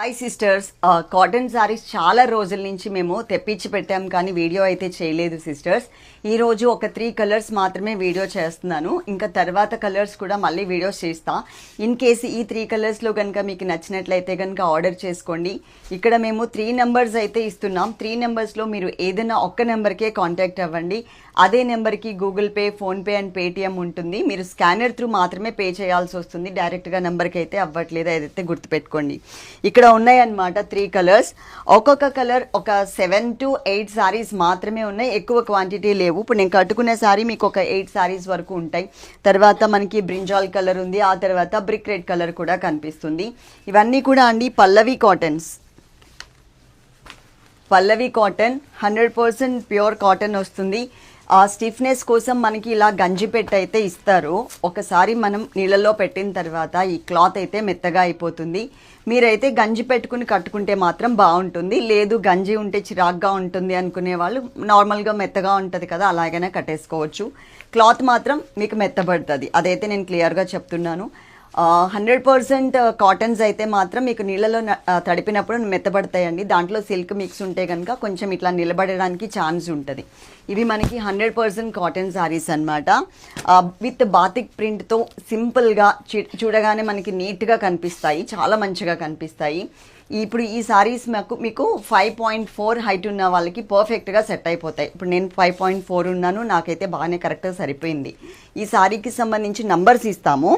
Hi sisters cotton saris చాలా రోజుల నుంచి మేము తెప్పించి పెట్టాం కానీ వీడియో అయితే చేయలేదు సిస్టర్స్ ఈరోజు ఒక త్రీ కలర్స్ మాత్రమే వీడియో చేస్తున్నాను. ఇంకా తర్వాత కలర్స్ కూడా మళ్ళీ వీడియోస్ చేస్తా. ఇన్ కేసు ఈ త్రీ కలర్స్లో కనుక మీకు నచ్చినట్లయితే కనుక ఆర్డర్ చేసుకోండి. ఇక్కడ మేము త్రీ నెంబర్స్ అయితే ఇస్తున్నాం. త్రీ నెంబర్స్లో మీరు ఏదైనా ఒక్క నెంబర్కే కాంటాక్ట్ అవ్వండి. అదే నెంబర్కి Google Pay PhonePe and Paytm ఉంటుంది. మీరు స్కానర్ త్రూ మాత్రమే పే చేయాల్సి వస్తుంది. డైరెక్ట్గా నెంబర్కి అయితే అవ్వట్లేదు. అదైతే గుర్తుపెట్టుకోండి. ఇక్కడ ఉన్నాయన్నమాట త్రీ కలర్స్ ఒక్కొక్క కలర్ ఒక సెవెన్ టు ఎయిట్ సారీస్ మాత్రమే ఉన్నాయి. ఎక్కువ క్వాంటిటీ లేవు. ఇప్పుడు నేను కట్టుకునే సారీ మీకు ఒక ఎయిట్ సారీస్ వరకు ఉంటాయి. తర్వాత మనకి బ్రింజాల్ కలర్ ఉంది. ఆ తర్వాత బ్రిక్ రెడ్ కలర్ కూడా కనిపిస్తుంది. ఇవన్నీ కూడా అండి Pallavi cottons Pallavi cotton hundred percent pure cotton వస్తుంది. ఆ స్టిఫ్నెస్ కోసం మనకి ఇలా గంజి పెట్టి అయితే ఇస్తారు. ఒకసారి మనం నీళ్ళలో పెట్టిన తర్వాత ఈ క్లాత్ అయితే మెత్తగా అయిపోతుంది. మీరైతే గంజి పెట్టుకుని కట్టుకుంటే మాత్రం బాగుంటుంది. లేదు గంజి ఉంటే చిరాగ్గా ఉంటుంది అనుకునే వాళ్ళు నార్మల్గా మెత్తగా ఉంటుంది కదా అలాగైనా కట్టేసుకోవచ్చు. క్లాత్ మాత్రం మీకు మెత్తబడుతుంది. అదైతే నేను క్లియర్గా చెప్తున్నాను. హండ్రెడ్ పర్సెంట్ కాటన్స్ అయితే మాత్రం మీకు నీళ్ళలో తడిపినప్పుడు మెత్తబడతాయండి. దాంట్లో సిల్క్ మిక్స్ ఉంటే కనుక కొంచెం ఇట్లా నిలబడడానికి ఛాన్స్ ఉంటుంది. ఇవి మనకి హండ్రెడ్ పర్సెంట్ కాటన్ సారీస్ అనమాట విత్ బాతిక్ ప్రింట్తో సింపుల్గా చూడగానే మనకి నీట్గా కనిపిస్తాయి. చాలా మంచిగా కనిపిస్తాయి. ఇప్పుడు ఈ సారీస్ మాకు మీకు ఫైవ్ పాయింట్ ఫోర్ హైట్ ఉన్న వాళ్ళకి పర్ఫెక్ట్గా సెట్ అయిపోతాయి. ఇప్పుడు నేను ఫైవ్ పాయింట్ ఫోర్ ఉన్నాను నాకైతే బాగానే కరెక్ట్గా సరిపోయింది. ఈ సారీకి సంబంధించి నంబర్స్ ఇస్తాము.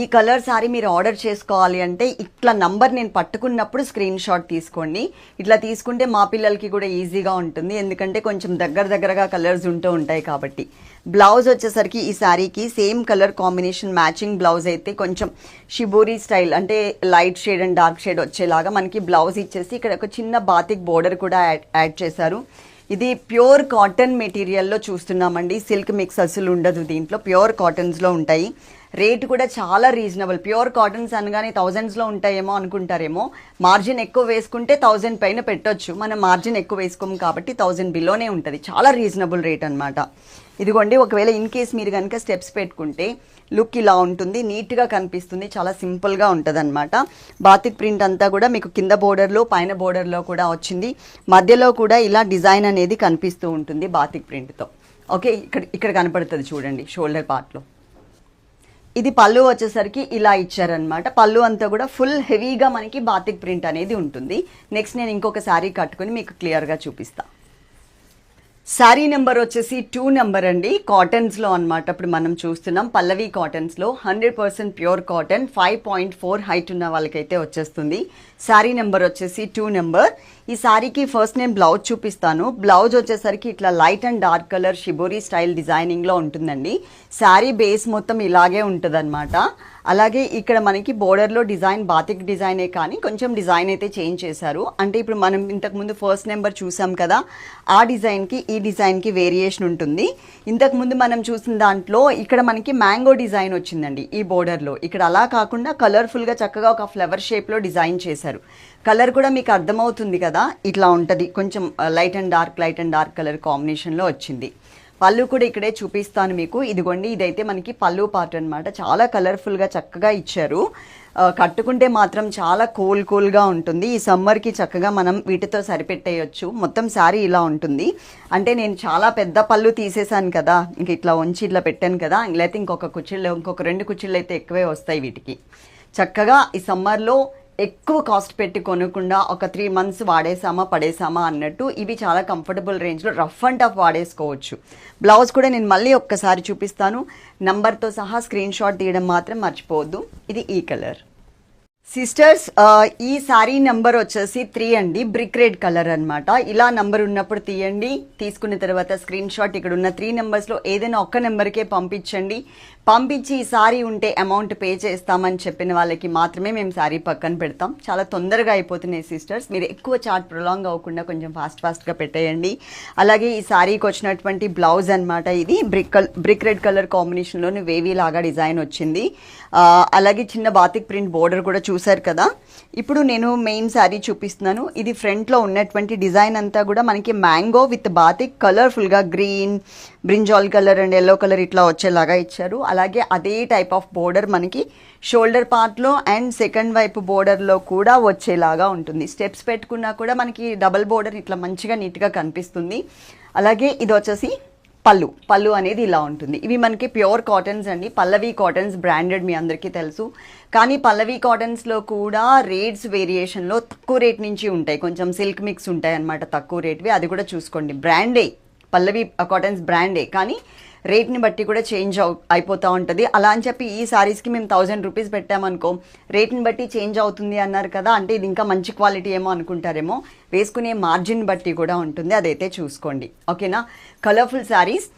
ఈ కలర్ సారీ మీరు ఆర్డర్ చేసుకోవాలి అంటే ఇట్లా నంబర్ నేను పట్టుకున్నప్పుడు స్క్రీన్ షాట్ తీసుకోండి. ఇట్లా తీసుకుంటే మా పిల్లలకి కూడా ఈజీగా ఉంటుంది. ఎందుకంటే కొంచెం దగ్గర దగ్గరగా కలర్స్ ఉంటూ ఉంటాయి కాబట్టి. బ్లౌజ్ వచ్చేసరికి ఈ శారీకి same colour combination matching blouse అయితే కొంచెం షిబోరీ స్టైల్ అంటే light shade and dark shade వచ్చేలాగా మనకి బ్లౌజ్ ఇచ్చేసి ఇక్కడ ఒక చిన్న బాతిక్ బోర్డర్ కూడా యాడ్ యాడ్ చేశారు. ఇది ప్యూర్ కాటన్ మెటీరియల్లో చూస్తున్నామండి. సిల్క్ మిక్స్ అసలు ఉండదు దీంట్లో. ప్యూర్ కాటన్స్లో ఉంటాయి. రేట్ కూడా చాలా రీజనబుల్. ప్యూర్ కాటన్స్ అనగానే థౌజండ్స్లో ఉంటాయేమో అనుకుంటారేమో. మార్జిన్ ఎక్కువ వేసుకుంటే థౌజండ్ పైన పెట్టొచ్చు. మనం మార్జిన్ ఎక్కువ వేసుకోము కాబట్టి థౌజండ్ బిలోనే ఉంటుంది. చాలా రీజనబుల్ రేట్ అనమాట ఇదిగోండి ఒకవేళ ఇన్ కేస్ మీరు కనుక స్టెప్స్ పెట్టుకుంటే లుక్ ఇలా ఉంటుంది నీట్గా కనిపిస్తుంది చాలా సింపుల్గా ఉంటుంది అనమాట బాతిక్ ప్రింట్ అంతా కూడా మీకు కింద బోర్డర్లో పైన బోర్డర్లో కూడా వచ్చింది. మధ్యలో కూడా ఇలా డిజైన్ అనేది కనిపిస్తూ ఉంటుంది బాతిక్ ప్రింట్తో ఓకే ఇక్కడ ఇక్కడ కనపడుతుంది చూడండి షోల్డర్ పార్ట్లో ఇది పళ్ళు వచ్చేసరికి ఇలా ఇచ్చారనమాట పళ్ళు అంతా కూడా ఫుల్ హెవీగా మనకి బాతిక్ ప్రింట్ అనేది ఉంటుంది. నెక్స్ట్ నేను ఇంకొక శారీ కట్టుకుని మీకు క్లియర్గా చూపిస్తాను శారీ నెంబర్ వచ్చేసి టూ నెంబర్ అండి. కాటన్స్లో అనమాట ఇప్పుడు మనం చూస్తున్నాం Pallavi కాటన్స్లో hundred percent pure cotton five point four height ఉన్న వాళ్ళకైతే వచ్చేస్తుంది. శారీ నెంబర్ వచ్చేసి టూ నెంబర్. ఈ శారీకి ఫస్ట్ నేను బ్లౌజ్ చూపిస్తాను. బ్లౌజ్ వచ్చేసరికి ఇట్లా light and dark colour shibori style డిజైనింగ్లో ఉంటుందండి. శారీ బేస్ మొత్తం ఇలాగే ఉంటుందన్నమాట. అలాగే ఇక్కడ మనకి బోర్డర్లో డిజైన్ బాతిక్ డిజైనే కానీ కొంచెం డిజైన్ అయితే చేంజ్ చేశారు. అంటే ఇప్పుడు మనం ఇంతకుముందు ఫస్ట్ నెంబర్ చూసాం కదా ఆ డిజైన్కి ఈ డిజైన్కి వేరియేషన్ ఉంటుంది. ఇంతకుముందు మనం చూసిన దాంట్లో ఇక్కడ మనకి మ్యాంగో డిజైన్ వచ్చిందండి ఈ బోర్డర్లో ఇక్కడ అలా కాకుండా కలర్ఫుల్గా చక్కగా ఒక ఫ్లవర్ షేప్లో డిజైన్ చేశారు. కలర్ కూడా మీకు అర్థమవుతుంది కదా? ఇట్లా ఉంటుంది. కొంచెం light and dark light and dark colour కాంబినేషన్లో వచ్చింది. పళ్ళు కూడా ఇక్కడే చూపిస్తాను మీకు. ఇదిగోండి ఇదైతే మనకి పళ్ళు పార్ట్ అనమాట చాలా కలర్ఫుల్గా చక్కగా ఇచ్చారు. కట్టుకుంటే మాత్రం చాలా కూల్ కూల్గా ఉంటుంది. ఈ సమ్మర్కి చక్కగా మనం వీటితో సరిపెట్టేయచ్చు. మొత్తం శారీ ఇలా ఉంటుంది. అంటే నేను చాలా పెద్ద పళ్ళు తీసేసాను కదా. ఇంక ఇట్లా ఉంచి ఇట్లా పెట్టాను కదా. లేకపోతే ఇంకొక కుర్చీలు ఇంకొక రెండు కుర్చీలు అయితే ఎక్కువే వస్తాయి వీటికి. చక్కగా ఈ సమ్మర్లో ఎక్కువ కాస్ట్ పెట్టి కొనకుండా ఒక త్రీ మంత్స్ వాడేసామా పడేసామా అన్నట్టు ఇవి చాలా కంఫర్టబుల్ రేంజ్లో రఫ్ అండ్ టఫ్ వాడేసుకోవచ్చు. బ్లౌజ్ కూడా నేను మళ్ళీ ఒక్కసారి చూపిస్తాను. నంబర్తో సహా స్క్రీన్ షాట్ తీయడం మాత్రం మర్చిపోవద్దు. ఇది ఈ కలర్ సిస్టర్స్ ఈ సారీ నంబర్ వచ్చేసి త్రీ అండి బ్రిక్ రెడ్ కలర్ అన్నమాట. ఇలా నంబర్ ఉన్నప్పుడు తీయండి తీసుకున్న తర్వాత స్క్రీన్ షాట్ ఇక్కడ ఉన్న త్రీ నెంబర్స్లో ఏదైనా ఒక్క నెంబర్కే పంపించండి. పంపించి ఈ సారీ ఉంటే అమౌంట్ పే చేస్తామని చెప్పిన వాళ్ళకి మాత్రమే మేము సారీ పక్కన పెడతాం. చాలా తొందరగా అయిపోతున్నాయి సిస్టర్స్. మీరు ఎక్కువ చార్ట్ ప్రొలాంగ్ అవ్వకుండా కొంచెం ఫాస్ట్ ఫాస్ట్గా పెట్టేయండి. అలాగే ఈ సారీకి వచ్చినటువంటి బ్లౌజ్ అనమాట ఇది. బ్రిక్ బ్రిక్ రెడ్ కలర్ కాంబినేషన్లోని వేవీ లాగా డిజైన్ వచ్చింది. అలాగే చిన్న బాతిక్ ప్రింట్ బోర్డర్ కూడా చూసి చూసారు కదా. ఇప్పుడు నేను మెయిన్ శారీ చూపిస్తున్నాను. ఇది ఫ్రంట్లో ఉన్నటువంటి డిజైన్ అంతా కూడా మనకి మ్యాంగో విత్ బాతిక్ కలర్ఫుల్గా green brinjal colour and yellow colour ఇట్లా వచ్చేలాగా ఇచ్చారు. అలాగే అదే టైప్ ఆఫ్ బోర్డర్ మనకి షోల్డర్ పార్ట్లో అండ్ సెకండ్ వైపు బోర్డర్లో కూడా వచ్చేలాగా ఉంటుంది. స్టెప్స్ పెట్టుకున్నా కూడా మనకి డబల్ బోర్డర్ ఇట్లా మంచిగా నీట్గా కనిపిస్తుంది. అలాగే ఇది వచ్చేసి పళ్ళు పళ్ళు అనేది ఇలా ఉంటుంది. ఇవి మనకి ప్యూర్ కాటన్స్ అండి. పల్లవి కాటన్స్ బ్రాండెడ్ మీ అందరికీ తెలుసు. కానీ పల్లవి కాటన్స్లో కూడా రేట్స్ వేరియేషన్లో తక్కువ రేట్ నుంచి ఉంటాయి. కొంచెం సిల్క్ మిక్స్ ఉంటాయి అన్నమాట తక్కువ రేట్వి. అది కూడా చూసుకోండి. బ్రాండే. పల్లవి కాటన్స్ బ్రాండే. కానీ రేట్ని బట్టి కూడా చేంజ్ అవు అయిపోతూ ఉంటుంది. అలా అని చెప్పి ఈ శారీస్కి మేము థౌజండ్ రూపీస్ పెట్టామనుకో రేట్ని బట్టి చేంజ్ అవుతుంది అన్నారు కదా అంటే ఇది ఇంకా మంచి క్వాలిటీ ఏమో అనుకుంటారేమో. వేసుకునే మార్జిన్ బట్టి కూడా ఉంటుంది. అదైతే చూసుకోండి. ఓకేనా? కలర్ఫుల్ శారీస్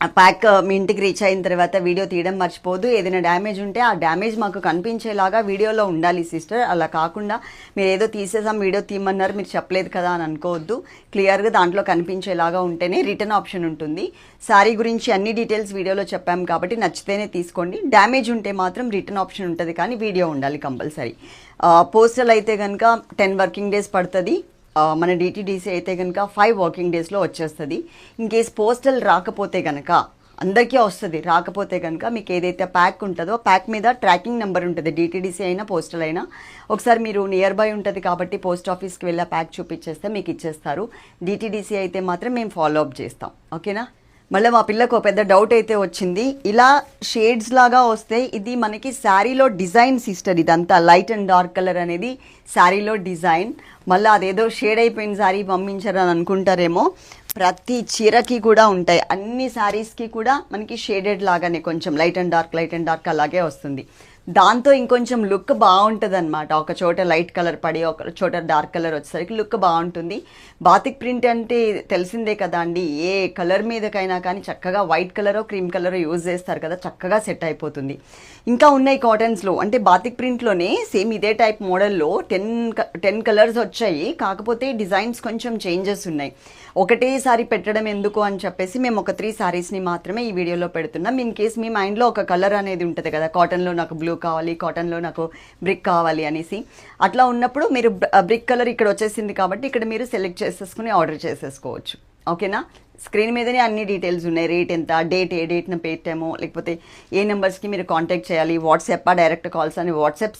ప్యాక్ మీ ఇంటికి రీచ్ అయిన తర్వాత వీడియో తీయడం మర్చిపోదు. ఏదైనా డ్యామేజ్ ఉంటే ఆ డ్యామేజ్ మాకు కనిపించేలాగా వీడియోలో ఉండాలి సిస్టర్ అలా కాకుండా మీరు ఏదో తీసేసాం వీడియో తీయమన్నారు మీరు చెప్పలేదు కదా అని అనుకోవద్దు. క్లియర్గా దాంట్లో కనిపించేలాగా ఉంటేనే రిటర్న్ ఆప్షన్ ఉంటుంది. శారీ గురించి అన్ని డీటెయిల్స్ వీడియోలో చెప్పాం కాబట్టి నచ్చితేనే తీసుకోండి. డ్యామేజ్ ఉంటే మాత్రం రిటర్న్ ఆప్షన్ ఉంటుంది కానీ వీడియో ఉండాలి కంపల్సరీ. పోస్టల్ అయితే కనుక టెన్ వర్కింగ్ డేస్ పడుతుంది. మన డిటీడీసీ అయితే కనుక ఫైవ్ వర్కింగ్ డేస్లో వచ్చేస్తుంది. ఇన్ కేస్ పోస్టల్ రాకపోతే కనుక అందరికీ వస్తుంది. రాకపోతే కనుక మీకు ఏదైతే ప్యాక్ ఉంటుందో ప్యాక్ మీద ట్రాకింగ్ నెంబర్ ఉంటుంది. డిటీడీసీ అయినా పోస్టల్ అయినా. ఒకసారి మీరు నియర్ బై ఉంటుంది కాబట్టి పోస్ట్ ఆఫీస్కి వెళ్ళి ప్యాక్ చూపించేస్తే మీకు ఇచ్చేస్తారు. డిటీడీసీ అయితే మాత్రం మేము ఫాలో అప్ చేస్తాం. ఓకేనా మళ్ళీ మా పిల్లకు ఒక పెద్ద డౌట్ అయితే వచ్చింది. ఇలా షేడ్స్ లాగా వస్తే ఇది మనకి శారీలో డిజైన్ సిస్టర్ ఇదంతా లైట్ అండ్ డార్క్ కలర్ అనేది శారీలో డిజైన్. మళ్ళీ అదేదో షేడ్ అయిపోయిన శారీ పంపించారని అనుకుంటారేమో. ప్రతి చీరకి కూడా ఉంటాయి. అన్ని శారీస్కి కూడా మనకి షేడెడ్ లాగానే కొంచెం light and dark light and dark అలాగే వస్తుంది. దాంతో ఇంకొంచెం లుక్ బాగుంటుంది అనమాట ఒక చోట లైట్ కలర్ పడి ఒక చోట డార్క్ కలర్ వచ్చేసరికి లుక్ బాగుంటుంది. బాతిక్ ప్రింట్ అంటే తెలిసిందే కదా అండి. ఏ కలర్ మీదకైనా కానీ చక్కగా వైట్ కలరో క్రీమ్ కలరో యూజ్ చేస్తారు కదా చక్కగా సెట్ అయిపోతుంది. ఇంకా ఉన్నాయి కాటన్స్లో. అంటే బాతిక్ ప్రింట్లోనే సేమ్ ఇదే టైప్ మోడల్లో టెన్ టెన్ కలర్స్ వచ్చాయి. కాకపోతే డిజైన్స్ కొంచెం చేంజెస్ ఉన్నాయి. ఒకటేసారి పెట్టడం ఎందుకు అని చెప్పేసి మేము ఒక త్రీ సారీస్ని మాత్రమే ఈ వీడియోలో పెడుతున్నాం. ఇన్ కేస్ మీ మైండ్లో ఒక కలర్ అనేది ఉంటుంది కదా కాటన్లో నాకు బ్లూ కావాలి కాటన్లో నాకు బ్రిక్ కావాలి అనేసి. అట్లా ఉన్నప్పుడు మీరు బ్రిక్ కలర్ ఇక్కడ వచ్చేసింది కాబట్టి ఇక్కడ మీరు సెలెక్ట్ చేసేసుకుని ఆర్డర్ చేసేసుకోవచ్చు. ఓకేనా? స్క్రీన్ మీదనే అన్ని డీటెయిల్స్ ఉన్నాయి. రేట్ ఎంత డేట్ ఏ డేట్న పెట్టామో లేకపోతే ఏ నెంబర్స్కి మీరు కాంటాక్ట్ చేయాలి వాట్సాప్ డైరెక్ట్ కాల్స్ అని వాట్సాప్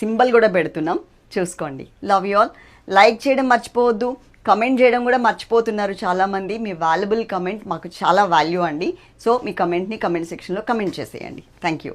సింబల్ కూడా పెడుతున్నాం. చూసుకోండి. Love you all. లైక్ చేయడం మర్చిపోవద్దు. కమెంట్ చేయడం కూడా మర్చిపోతున్నారు చాలామంది. మీ వాల్యుబుల్ కమెంట్ మాకు చాలా వాల్యూ అండి. సో మీ కమెంట్ని కమెంట్ సెక్షన్లో కమెంట్ చేసేయండి. Thank you.